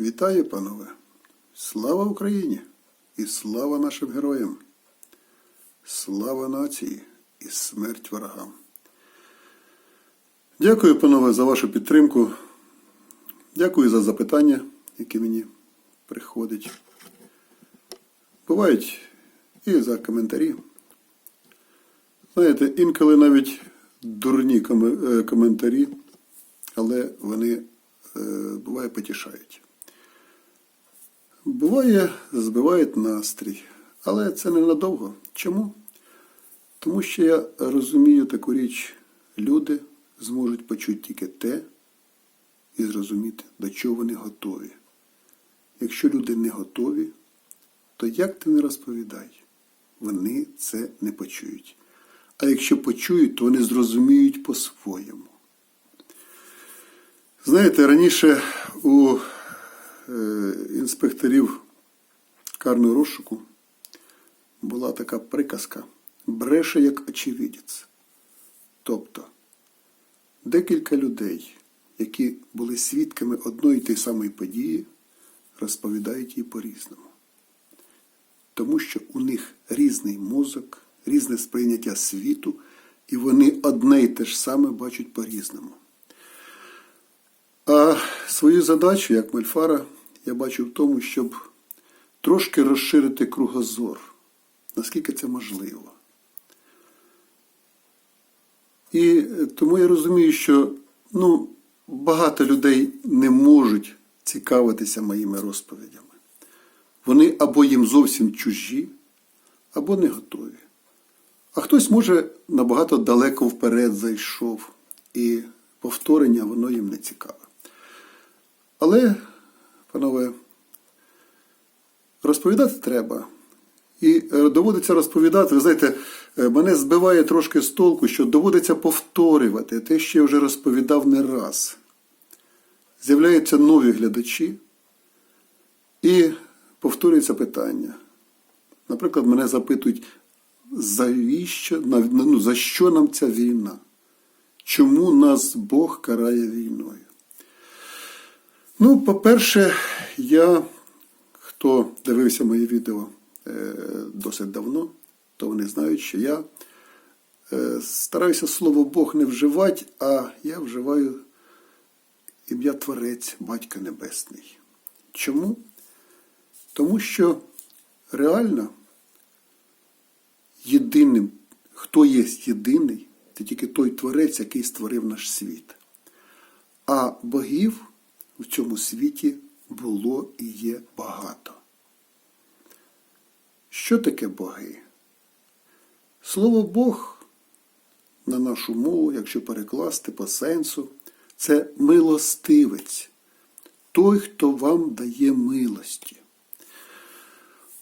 Вітаю, панове! Слава Україні і слава нашим героям! Слава нації і смерть ворогам! Дякую, панове, за вашу підтримку. Дякую за запитання, які мені приходять. Бувають і за коментарі. Знаєте, інколи навіть дурні е, коментарі, але вони е, буває потішають. Буває, збивають настрій, але це ненадовго. Чому? Тому що я розумію таку річ, люди зможуть почути тільки те і зрозуміти, до чого вони готові. Якщо люди не готові, то як ти не розповідай, вони це не почують. А якщо почують, то вони зрозуміють по-своєму. Знаєте, раніше у інспекторів карного розшуку була така приказка бреше як очевидець. Тобто декілька людей, які були свідками одної й тієї самої події, розповідають її по-різному. Тому що у них різний мозок, різне сприйняття світу, і вони одне й те ж саме бачать по-різному. А свою задачу, як Мельфара, я бачу в тому, щоб трошки розширити кругозор, наскільки це можливо. І е, тому я розумію, що ну, багато людей не можуть цікавитися моїми розповідями. Вони або їм зовсім чужі, або не готові. А хтось, може, набагато далеко вперед зайшов, і повторення воно їм не цікаве. Але, панове, розповідати треба. І е, доводиться розповідати. Ви знаєте, е, мене збиває трошки з толку, що доводиться повторювати те, що я вже розповідав не раз. З'являються нові глядачі, і повторюється питання. Наприклад, мене запитують, завіщо, ну, за що нам ця війна? Чому нас Бог карає війною? Ну, по-перше, я, хто дивився мої відео е, досить давно, то вони знають, що я е, стараюся слово Бог не вживати, а я вживаю ім'я Творець, Батько Небесний. Чому? Тому що реально єдиним, хто є єдиний, це тільки той творець, який створив наш світ. А богів в цьому світі було і є багато. Що таке боги? Слово Бог на нашу мову, якщо перекласти по сенсу, це милостивець, той, хто вам дає милості.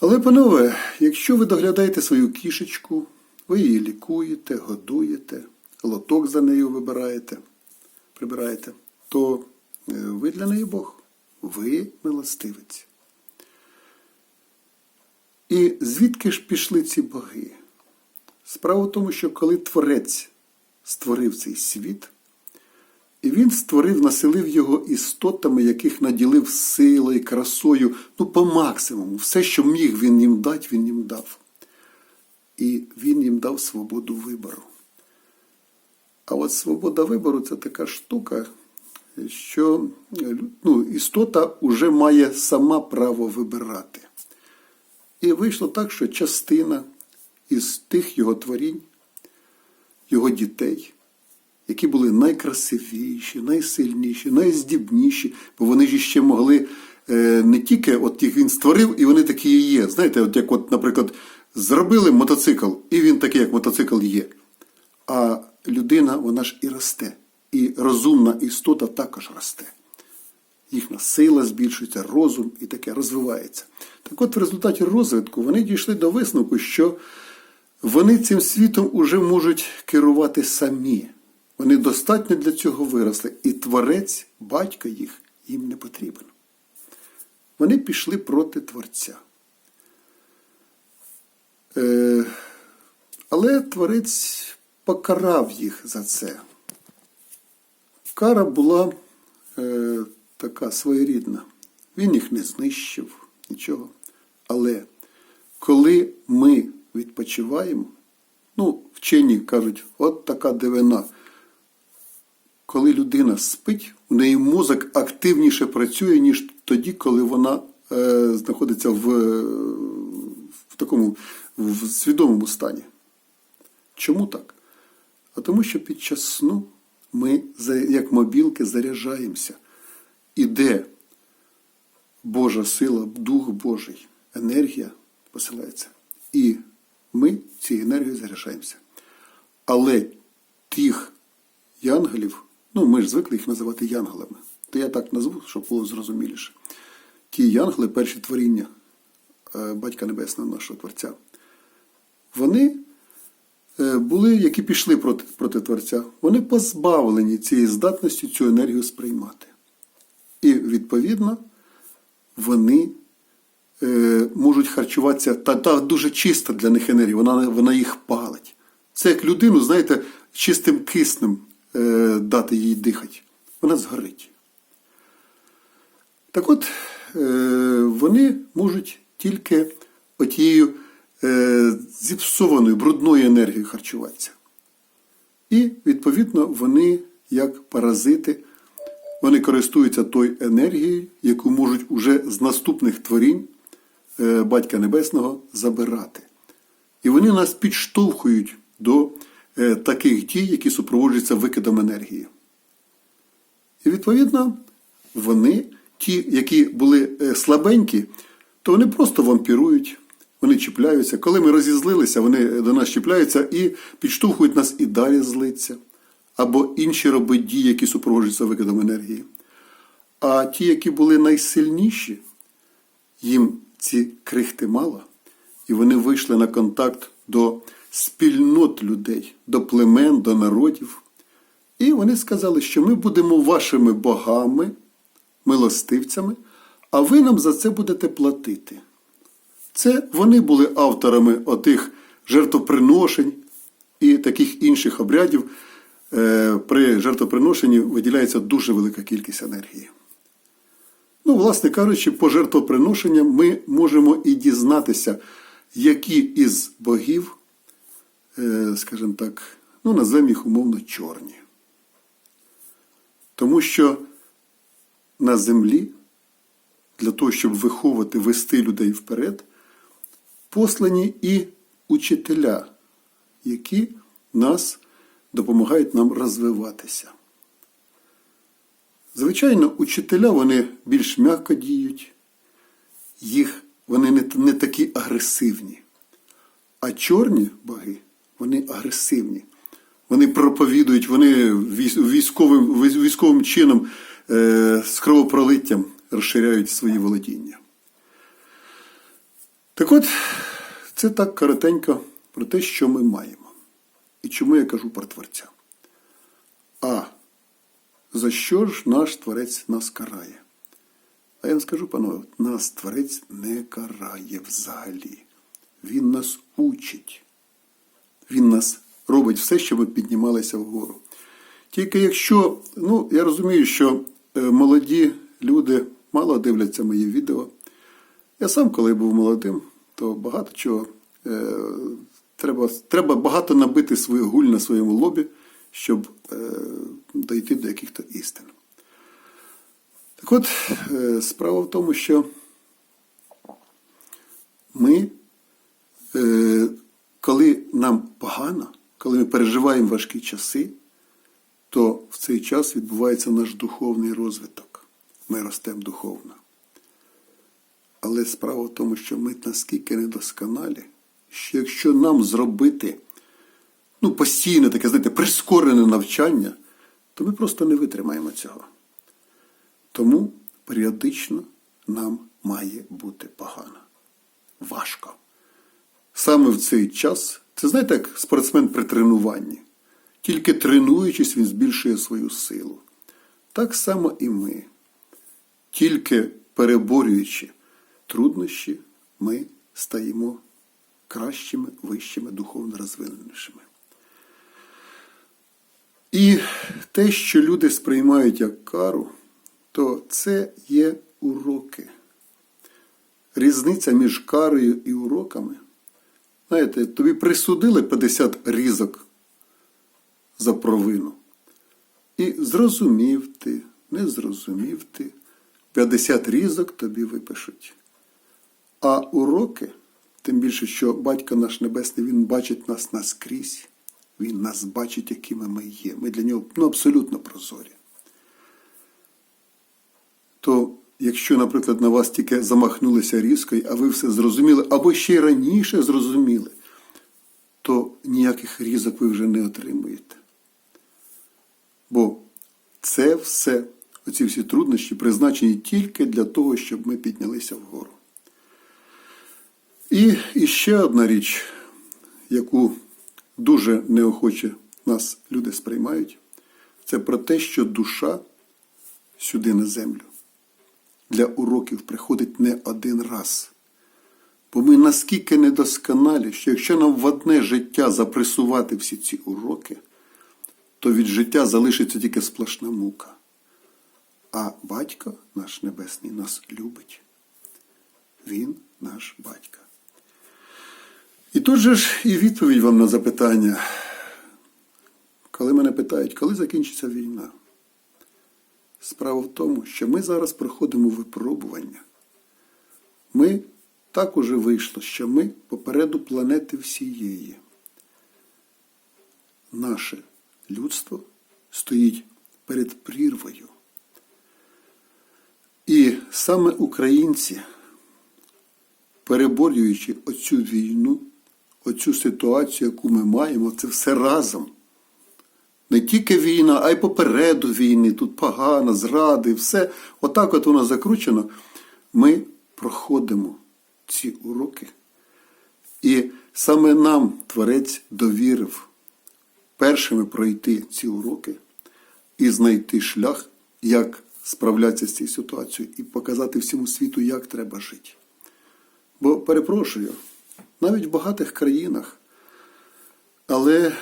Але, панове, якщо ви доглядаєте свою кішечку, ви її лікуєте, годуєте, лоток за нею вибираєте, прибираєте, то ви для неї Бог, ви милостивець. І звідки ж пішли ці боги? Справа в тому, що коли Творець створив цей світ, і він створив, населив його істотами, яких наділив силою, красою, ну, по максимуму. Все, що міг він їм дати, він їм дав. І він їм дав свободу вибору. А от свобода вибору це така штука, що ну, істота вже має сама право вибирати. І вийшло так, що частина із тих його творінь, його дітей, які були найкрасивіші, найсильніші, найздібніші, бо вони ж ще могли е, не тільки от їх він створив, і вони такі і є. Знаєте, от як, от, наприклад, зробили мотоцикл, і він такий, як мотоцикл є. А людина, вона ж і росте. І розумна істота також росте. Їхня сила збільшується, розум і таке розвивається. Так от в результаті розвитку вони дійшли до висновку, що вони цим світом уже можуть керувати самі. Вони достатньо для цього виросли, і творець, батько їх, їм не потрібен. Вони пішли проти Творця. Е, але творець покарав їх за це. Кара була е, така своєрідна. він їх не знищив, нічого. Але коли ми відпочиваємо, ну, вчені кажуть, от така дивина. Коли людина спить, у неї мозок активніше працює, ніж тоді, коли вона е, знаходиться в, в такому в свідомому стані. Чому так? А тому, що під час сну ми, як мобілки, заряджаємося. Іде Божа сила, Дух Божий, енергія посилається. І ми цією енергією заряджаємося. Але тих янголів, ну ми ж звикли їх називати янголами, то я так назву, щоб було зрозуміліше. Ті янголи, перші творіння е, Батька Небесного нашого Творця, вони були, які пішли проти, проти Творця, вони позбавлені цієї здатності цю енергію сприймати. І, відповідно, вони е, можуть харчуватися, та, та дуже чиста для них енергія, вона, вона їх палить. Це як людину, знаєте, чистим киснем е, дати їй дихати. Вона згорить. Так от, е, вони можуть тільки отією е, зіпсованою, брудною енергією харчуватися. І, відповідно, вони, як паразити, вони користуються тою енергією, яку можуть уже з наступних творінь е, Батька Небесного забирати. І вони нас підштовхують до е, таких дій, які супроводжуються викидом енергії. І відповідно, вони, ті, які були е, слабенькі, то вони просто вампірують, вони чіпляються. Коли ми розізлилися, вони до нас чіпляються і підштовхують нас і далі злиться. Або інші робить дії, які супроводжуються викидом енергії. А ті, які були найсильніші, їм ці крихти мало, і вони вийшли на контакт до спільнот людей, до племен, до народів. І вони сказали, що ми будемо вашими богами, милостивцями, а ви нам за це будете платити. Це вони були авторами отих жертвоприношень і таких інших обрядів. Е, При жертвоприношенні виділяється дуже велика кількість енергії. Ну, власне кажучи, по жертвоприношенням ми можемо і дізнатися, які із богів, е, скажімо так, ну, назвемо їх умовно чорні. Тому що на землі, для того, щоб виховувати, вести людей вперед, послані і учителя, які нас допомагають нам розвиватися. Звичайно, учителя вони більш м'яко діють, їх вони не, не такі агресивні. А чорні боги, вони агресивні. Вони проповідують, вони військовим, військовим чином е, з кровопролиттям розширяють свої володіння. Так от, це так коротенько про те, що ми маємо. І чому я кажу про Творця. А за що ж наш Творець нас карає? А я вам скажу, панове, нас Творець не карає взагалі. Він нас учить. Він нас робить все, щоб ми піднімалися вгору. Тільки якщо, ну, я розумію, що е, молоді люди мало дивляться мої відео. Я сам, коли був молодим, то багато чого е, треба, треба багато набити свою гуль на своєму лобі, щоб е, дійти до яких-то істин. Так от, е, справа в тому, що ми, е, коли нам погано, коли ми переживаємо важкі часи, то в цей час відбувається наш духовний розвиток. Ми ростемо духовно. Але справа в тому, що ми наскільки недосконалі, що якщо нам зробити ну, постійне таке, знаєте, прискорене навчання, то ми просто не витримаємо цього. Тому періодично нам має бути погано. Важко. Саме в цей час, це знаєте, як спортсмен при тренуванні. Тільки тренуючись, він збільшує свою силу. Так само і ми. Тільки переборюючи труднощі, ми стаємо кращими, вищими, духовно розвиненішими. І те, що люди сприймають як кару, то це є уроки. різниця між карою і уроками. Знаєте, тобі присудили 50 різок за провину. І зрозумів ти, не зрозумів ти, 50 різок тобі випишуть. А уроки, тим більше, що батько наш Небесний, він бачить нас наскрізь, він нас бачить, якими ми є. Ми для нього ну, абсолютно прозорі. То якщо, наприклад, на вас тільки замахнулися різкою, а ви все зрозуміли, або ще й раніше зрозуміли, то ніяких різок ви вже не отримуєте. Бо це все, оці всі труднощі, призначені тільки для того, щоб ми піднялися вгору. І, ще одна річ, яку дуже неохоче нас люди сприймають, це про те, що душа сюди на землю для уроків приходить не один раз. Бо ми наскільки недосконалі, що якщо нам в одне життя запресувати всі ці уроки, то від життя залишиться тільки сплошна мука. А батько наш Небесний нас любить. Він наш батько. І тут же ж і відповідь вам на запитання. Коли мене питають, коли закінчиться війна? Справа в тому, що ми зараз проходимо випробування. Ми так уже вийшло, що ми попереду планети всієї. Наше людство стоїть перед прірвою. І саме українці, переборюючи оцю війну, оцю ситуацію, яку ми маємо, це все разом. Не тільки війна, а й попереду війни, тут погано, зради, все. Отак от воно закручено. Ми проходимо ці уроки. І саме нам Творець довірив першими пройти ці уроки і знайти шлях, як справлятися з цією ситуацією, і показати всьому світу, як треба жити. Бо, перепрошую, навіть в багатих країнах, але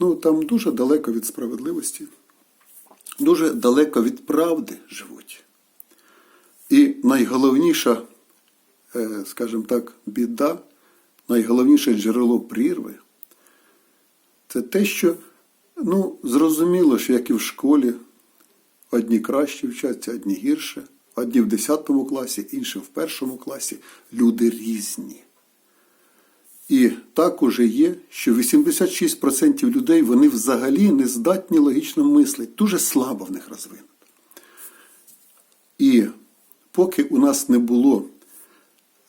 ну, там дуже далеко від справедливості, дуже далеко від правди живуть. І найголовніша, е, скажімо так, біда, найголовніше джерело прірви це те, що, ну, зрозуміло, що як і в школі, одні краще вчаться, одні гірше, одні в 10 класі, інші в першому класі, люди різні. І так уже є, що 86% людей вони взагалі не здатні логічно мислити, дуже слабо в них розвинено. І поки у нас не було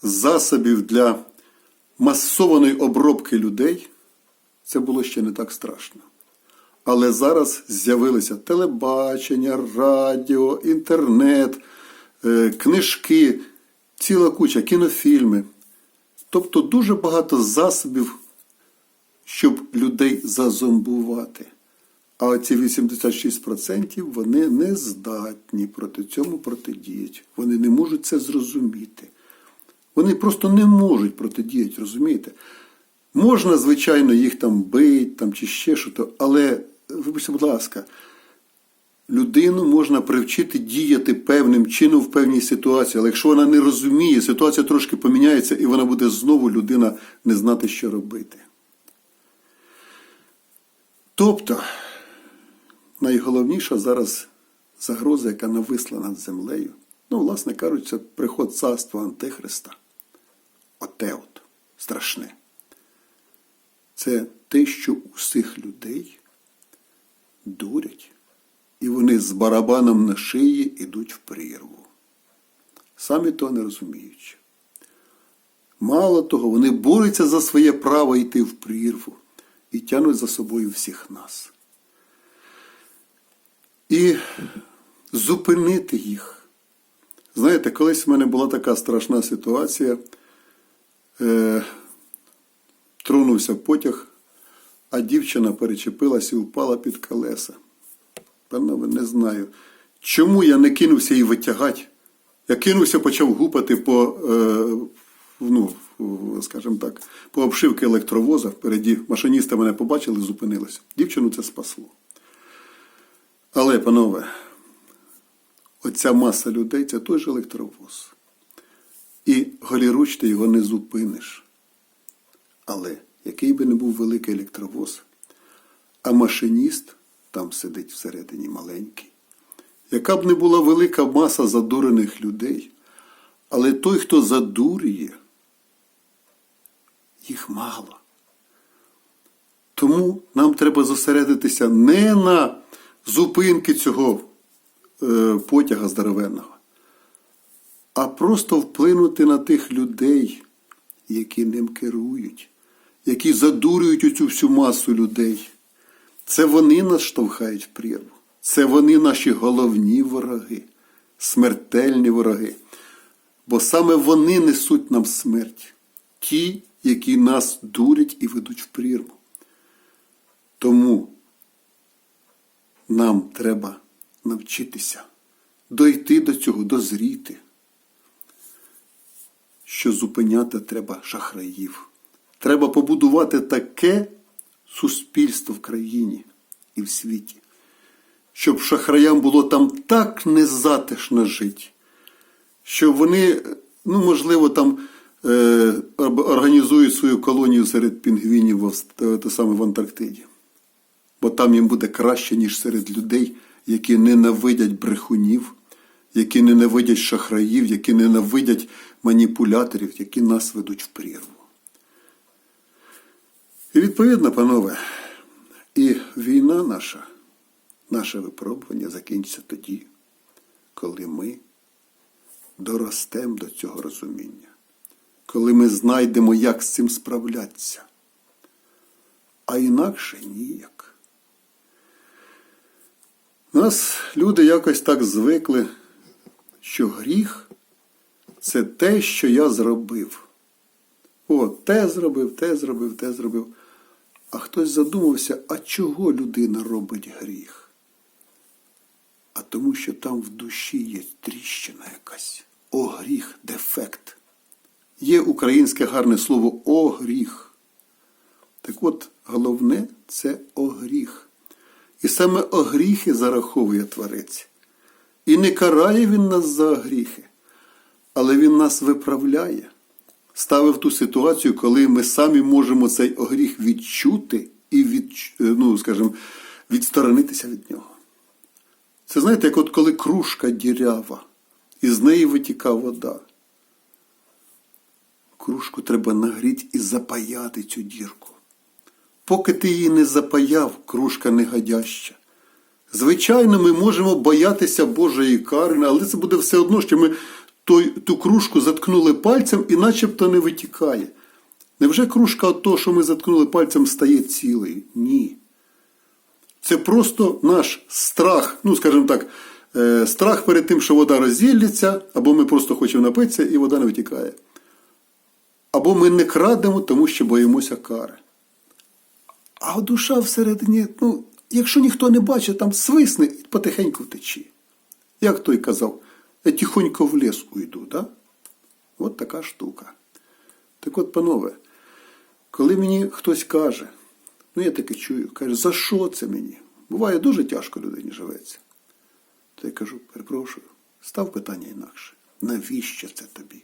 засобів для масованої обробки людей, це було ще не так страшно. Але зараз з'явилися телебачення, радіо, інтернет, е, книжки, ціла куча, кінофільми. Тобто дуже багато засобів, щоб людей зазомбувати. А оці 86% вони не здатні проти цьому протидіяти. Вони не можуть це зрозуміти. Вони просто не можуть протидіяти, розумієте? Можна, звичайно, їх там бити там, чи ще щось, але, вибачте, будь ласка, людину можна привчити діяти певним чином в певній ситуації, але якщо вона не розуміє, ситуація трошки поміняється, і вона буде знову людина не знати, що робити. Тобто, найголовніша зараз загроза, яка нависла над землею, ну, власне кажучи, це приход царства Антихриста. Оте от, страшне. Це те, що усіх людей дурять, і вони з барабаном на шиї йдуть в прірву. Самі того не розуміючи. Мало того, вони борються за своє право йти в прірву і тянуть за собою всіх нас. І зупинити їх. Знаєте, колись в мене була така страшна ситуація. Е, Тронувся потяг, а дівчина перечепилася і впала під колеса. Панове, не знаю. Чому я не кинувся її витягати? Я кинувся, почав гупати по, е, ну, скажімо так, по обшивки електровоза. Впереді машиністи мене побачили, зупинилися. Дівчину це спасло. Але, панове, оця маса людей це той же електровоз. І голіруч ти його не зупиниш. Але який би не був великий електровоз, а машиніст там сидить всередині маленький. Яка б не була велика маса задурених людей, але той, хто задурює, їх мало. Тому нам треба зосередитися не на зупинки цього е, потяга здоровенного, а просто вплинути на тих людей, які ним керують, які задурюють оцю всю масу людей. Це вони нас штовхають в прірву. Це вони наші головні вороги, смертельні вороги. Бо саме вони несуть нам смерть, ті, які нас дурять і ведуть в прірву. Тому нам треба навчитися дойти до цього, дозріти, що зупиняти треба шахраїв. Треба побудувати таке суспільство в країні і в світі, щоб шахраям було там так незатишно жити, що вони, ну, можливо, там е, організують свою колонію серед пінгвінів в, те саме в Антарктиді. Бо там їм буде краще, ніж серед людей, які ненавидять брехунів, які ненавидять шахраїв, які ненавидять маніпуляторів, які нас ведуть в прірву. І відповідно, панове, і війна наша, наше випробування закінчиться тоді, коли ми доростемо до цього розуміння, коли ми знайдемо, як з цим справлятися. А інакше ніяк. Нас люди якось так звикли, що гріх це те, що я зробив. О, те зробив, те зробив, те зробив. А хтось задумався, а чого людина робить гріх? А тому, що там в душі є тріщина якась. О, гріх, дефект. Є українське гарне слово о гріх. Так от, головне це огріх. І саме огріхи зараховує Творець. І не карає він нас за гріхи, але він нас виправляє, ставив ту ситуацію, коли ми самі можемо цей огріх відчути і від, ну, скажімо, відсторонитися від нього. Це знаєте, як от коли кружка дірява, і з неї витіка вода. Кружку треба нагріти і запаяти цю дірку. Поки ти її не запаяв, кружка негодяща. Звичайно, ми можемо боятися Божої кари, але це буде все одно, що ми той, ту кружку заткнули пальцем і начебто не витікає. Невже кружка от того, що ми заткнули пальцем, стає цілою? Ні. Це просто наш страх, ну, скажімо так, е, страх перед тим, що вода розділиться, або ми просто хочемо напитися, і вода не витікає. Або ми не крадемо, тому що боїмося кари. А душа всередині, ну, якщо ніхто не бачить, там свисне і потихеньку втечі. Як той казав, я тихонько в ліс уйду, да? От така штука. Так от, панове, коли мені хтось каже, ну я таке чую, каже, за що це мені? Буває дуже тяжко людині живеться. То я кажу, перепрошую, став питання інакше. Навіщо це тобі?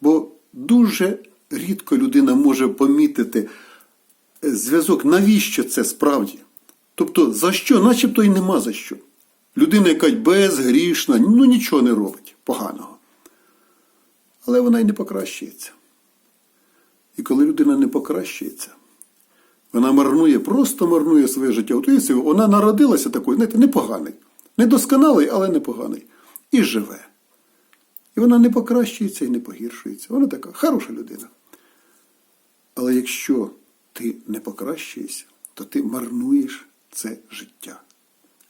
Бо дуже рідко людина може помітити зв'язок, навіщо це справді? Тобто, за що, начебто і нема за що. Людина якась безгрішна, ну нічого не робить поганого. Але вона й не покращується. І коли людина не покращується, вона марнує, просто марнує своє життя. От вона народилася такою, знаєте, непоганий. Недосконалий, але непоганий. І живе. І вона не покращується і не погіршується. Вона така хороша людина. Але якщо ти не покращуєшся, то ти марнуєш це життя,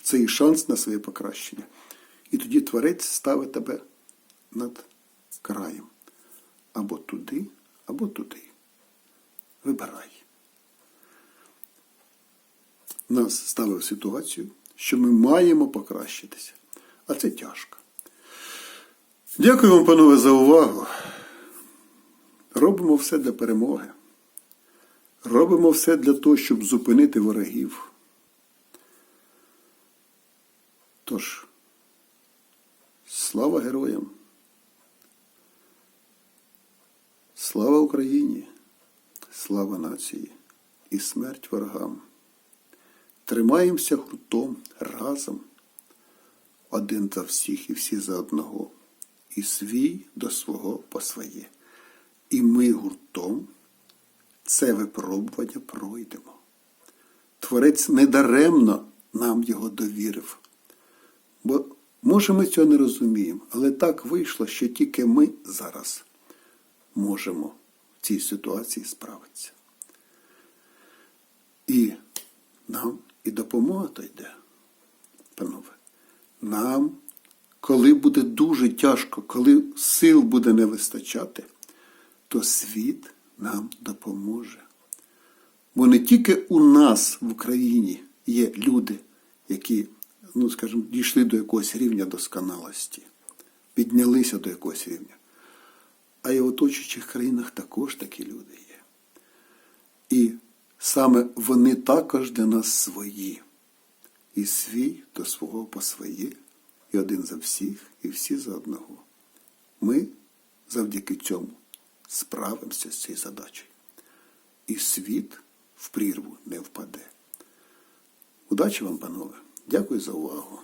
цей шанс на своє покращення. І тоді творець ставить тебе над краєм. Або туди, або туди. Вибирай. Нас ставив ситуацію, що ми маємо покращитися. А це тяжко. Дякую вам, панове, за увагу. Робимо все для перемоги. Робимо все для того, щоб зупинити ворогів. Тож, слава героям! Слава Україні! Слава нації і смерть ворогам! Тримаємося гуртом разом, один за всіх і всі за одного, і свій до свого по своє. І ми гуртом це випробування пройдемо. Творець недаремно нам його довірив. Бо, може, ми цього не розуміємо, але так вийшло, що тільки ми зараз можемо в цій ситуації справитися. І нам і допомога то йде, панове. Нам, коли буде дуже тяжко, коли сил буде не вистачати, то світ нам допоможе. Бо не тільки у нас в Україні є люди, які, ну скажімо, дійшли до якогось рівня досконалості, піднялися до якогось рівня. А і в оточуючих країнах також такі люди є. І саме вони також для нас свої. І свій до свого по своє, і один за всіх, і всі за одного. Ми завдяки цьому справимося з цією задачею. І світ в прірву не впаде. Удачі вам, панове! Дякую за увагу!